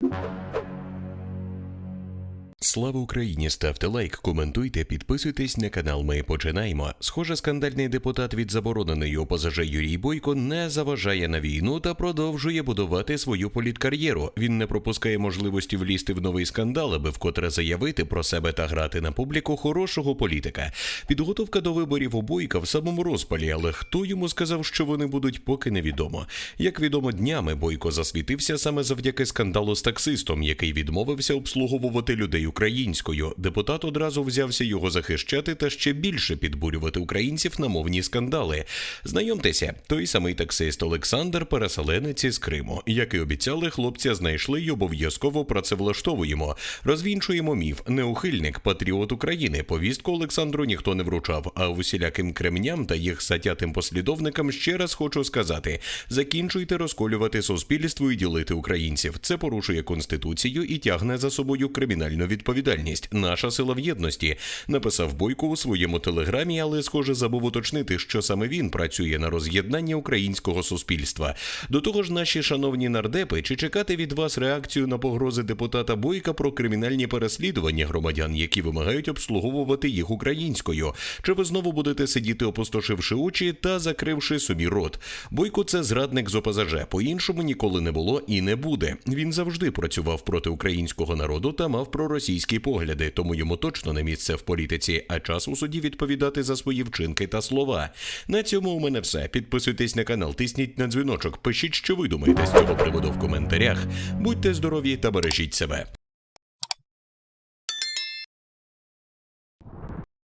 you Слава Україні! Ставте лайк, коментуйте, підписуйтесь на канал. Ми починаємо. Схоже, скандальний депутат від забороненої ОПЗЖ Юрій Бойко не заважає на війну та продовжує будувати свою політкар'єру. Він не пропускає можливості влізти в новий скандал, аби вкотре заявити про себе та грати на публіку хорошого політика. Підготовка до виборів у Бойка в самому розпалі, але хто йому сказав, що вони будуть, поки невідомо. Як відомо, днями Бойко засвітився саме завдяки скандалу з таксистом, який відмовився обслуговувати людей українською. Депутат одразу взявся його захищати та ще більше підбурювати українців на мовні скандали. Знайомтеся, той самий таксист Олександр, переселенець із Криму. Як і обіцяли, хлопця знайшли й обов'язково працевлаштовуємо. Розвінчуємо міф. Неухильник, патріот України. Повістку Олександру ніхто не вручав. А усіляким кремням та їх сатятим послідовникам ще раз хочу сказати: закінчуйте розколювати суспільство і ділити українців. Це порушує конституцію і тягне за собою кримінальну відповідальність. Наша сила в єдності написав Бойко у своєму телеграмі, але схоже забув уточнити, що саме він працює на роз'єднання українського суспільства. До того ж, наші шановні нардепи, чи чекати від вас реакцію на погрози депутата Бойка про кримінальні переслідування громадян, які вимагають обслуговувати їх українською? Чи ви знову будете сидіти, опустошивши очі та закривши собі рот? Бойко це зрадник з ОПЗЖ. По-іншому ніколи не було і не буде. Він завжди працював проти українського народу та мав проросійські погляди, тому йому точно не місце в політиці, а час у суді відповідати за свої вчинки та слова. На цьому у мене все. Підписуйтесь на канал, тисніть на дзвіночок, пишіть, що ви думаєте з цього приводу в коментарях. Будьте здорові та бережіть себе.